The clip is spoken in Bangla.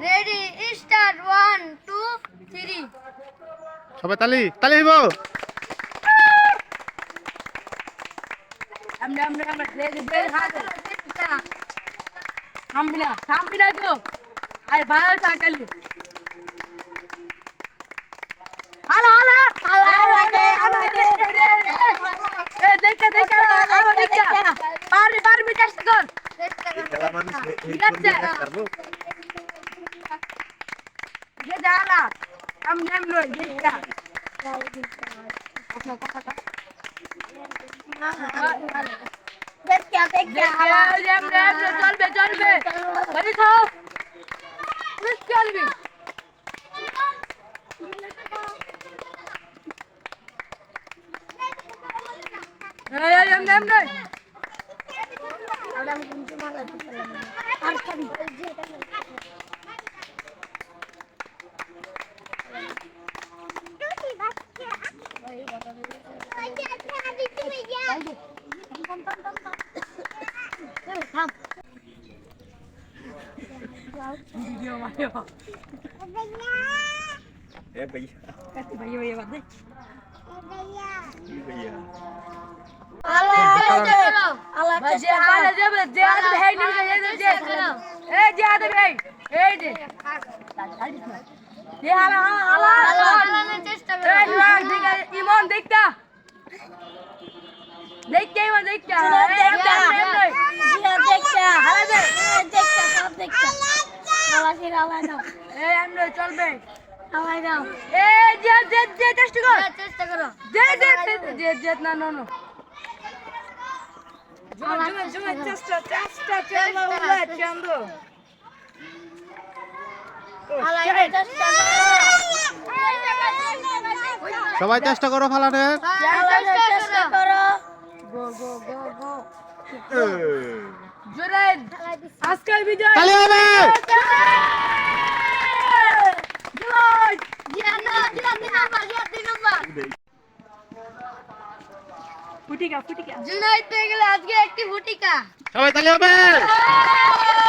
Ready start one two three সবাই তালি তালি হইব আমরা আমরা আমরা রেডি বের হাত থামবি না থামবি আরে ভালো থাকালি দেখে দেখে দেখে কর Gedalat. Am nem lo gedalat. Bekle bekle. Emre Emre dönme dönme. Hadi tamam. Kız gelmiş. Hey hey Emre Emre. Adam kumcuma da tutalım. Arkadaşlar. যে যে হালা হালা হালা চেষ্টা এই রাগ দিকে ইমন দেখতা দেখতে ইমন দেখতা সবাই চেষ্টা করো ফালানের আজকের বিজয় তালি হবে। ফুটিকা ফুটিকা। জুনাইদ পেয়ে গেলে আজকে একটি ফুটিকা। সবাই তালি হবে। Hey!